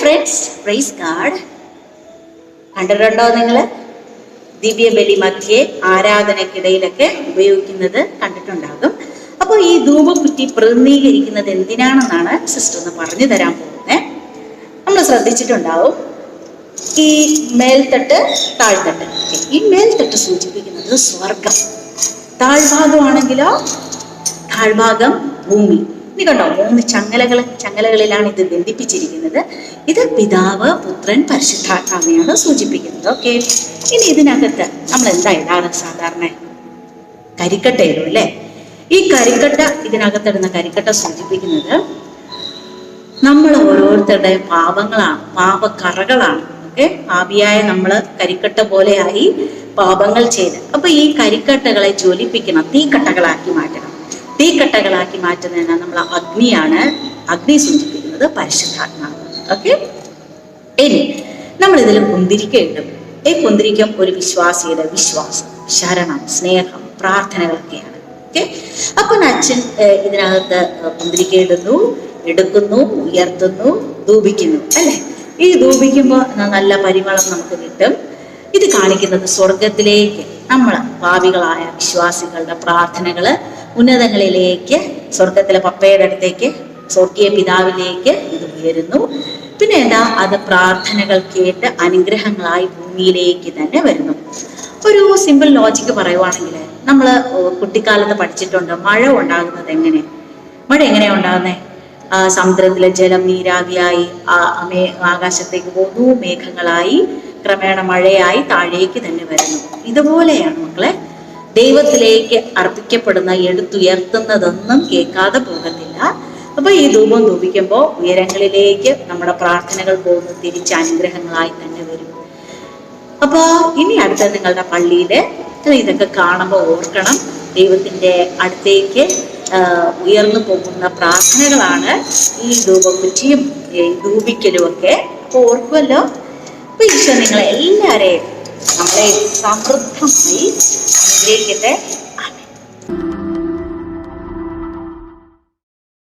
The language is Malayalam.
ഫ്രണ്ട്സ് പ്രൈസ് ഗാഡ് കണ്ടിട്ടുണ്ടോ നിങ്ങൾ ദിവ്യ ബലി മധ്യേ ആരാധനക്കിടയിലൊക്കെ ഉപയോഗിക്കുന്നത് കണ്ടിട്ടുണ്ടാകും. അപ്പോൾ ഈ ധൂപക്കുറ്റി പ്രതിനിധീകരിക്കുന്നത് എന്തിനാണെന്നാണ് സിസ്റ്റർ ഒന്ന് പറഞ്ഞു തരാൻ പോകുന്നത് നമ്മൾ ശ്രദ്ധിച്ചിട്ടുണ്ടാവും. ഈ മേൽത്തട്ട് താഴ്ത്തട്ട്. ഈ മേൽത്തട്ട് സൂചിപ്പിക്കുന്നത് സ്വർഗം താഴ്ഭാഗമാണെങ്കിലോ? താഴ്ഭാഗം ഭൂമി. ഇനി കണ്ടോ? മൂന്ന് ചങ്ങലകൾ ചങ്ങലകളിലാണ് ഇത് ബന്ധിപ്പിച്ചിരിക്കുന്നത്. ഇത് പിതാവ് പുത്രൻ പരിശുദ്ധാത്മാവിനെയാണ് സൂചിപ്പിക്കുന്നത്. ഓക്കെ ഇനി ഇതിനകത്ത് നമ്മൾ എന്താ ഇടാറ് സാധാരണ? കരിക്കട്ട ഇടും അല്ലേ? ഈ കരിക്കട്ട ഇതിനകത്തിടുന്ന കരിക്കട്ട സൂചിപ്പിക്കുന്നത് നമ്മൾ ഓരോരുത്തരുടെ പാപങ്ങളാണ് പാപക്കറകളാണ്. ഓക്കെ പാപിയായ നമ്മൾ കരിക്കട്ട പോലെയായി പാപങ്ങൾ ചെയ്ത്. അപ്പൊ ഈ കരിക്കട്ടകളെ ജ്വലിപ്പിക്കണം തീക്കട്ടകളാക്കി മാറ്റണം. തീക്കട്ടകളാക്കി മാറ്റുന്നതിന് നമ്മൾ അഗ്നിയാണ് അഗ്നി സൂചിപ്പിക്കുന്നത് പരിശുദ്ധാത്മാവ്. ഓക്കെ ഇനി നമ്മൾ ഇതിൽ കുന്തിരിക്ക ഇടും ഈ കുന്തിരിക്കം ഒരു വിശ്വാസിയുടെ വിശ്വാസം ശരണം സ്നേഹം പ്രാർത്ഥനകളൊക്കെയാണ്. ഓക്കെ അപ്പൊ അച്ഛൻ ഇതിനകത്ത് കുന്തിരിക്ക ഇടുന്നു എടുക്കുന്നു ഉയർത്തുന്നു ധൂപിക്കുന്നു. അല്ലെ? ഈ ധൂപിക്കുമ്പോൾ നല്ല പരിമളം നമുക്ക് കിട്ടും. ഇത് കാണിക്കുന്നത് സ്വർഗത്തിലേക്ക് നമ്മൾ ഭാവികളായ വിശ്വാസികളുടെ പ്രാർത്ഥനകൾ ഉന്നതങ്ങളിലേക്ക് സ്വർഗത്തിലെ പപ്പയുടെ അടുത്തേക്ക് സ്വർഗീയ പിതാവിലേക്ക് ഇത് ഉയരുന്നു. പിന്നെ എന്താ? അത് പ്രാർത്ഥനകൾ കേട്ട് അനുഗ്രഹങ്ങളായി ഭൂമിയിലേക്ക് തന്നെ വരുന്നു. ഒരു സിമ്പിൾ ലോജിക്ക് പറയുവാണെങ്കിൽ നമ്മൾ കുട്ടിക്കാലത്ത് പഠിച്ചിട്ടുണ്ട് മഴ ഉണ്ടാകുന്നത് എങ്ങനെ? മഴ എങ്ങനെയാ ഉണ്ടാകുന്നത് സമുദ്രത്തിലെ ജലം നീരാവിയായി ആകാശത്തേക്ക് പോകുന്നു മേഘങ്ങളായി ക്രമേണ മഴയായി താഴേക്ക് തന്നെ വരുന്നു. ഇതുപോലെയാണ് മക്കളെ ദൈവത്തിലേക്ക് അർപ്പിക്കപ്പെടുന്ന എടുത്തുയർത്തുന്നതൊന്നും കേൾക്കാതെ പോകത്തില്ല. അപ്പൊ ഈ ധൂപം ധൂപിക്കുമ്പോൾ ഉയരങ്ങളിലേക്ക് നമ്മുടെ പ്രാർത്ഥനകൾ പോകുന്നു തിരിച്ച് അനുഗ്രഹങ്ങളായി തന്നെ വരും. അപ്പോ ഇനി അടുത്ത നിങ്ങളുടെ പള്ളിയിൽ ഇതൊക്കെ കാണുമ്പോൾ ഓർക്കണം. ദൈവത്തിന്റെ അടുത്തേക്ക് ഉയർന്നു പോകുന്ന പ്രാർത്ഥനകളാണ് ഈ ധൂപക്കുറ്റിയും ഈ ധൂപിക്കലും ഒക്കെ അപ്പൊ ഓർക്കുമല്ലോ അപ്പൊ ഈശോ നിങ്ങളെ എല്ലാരെയും നമ്മളെ സമൃദ്ധമായി അനുഗ്രഹിക്കട്ടെ.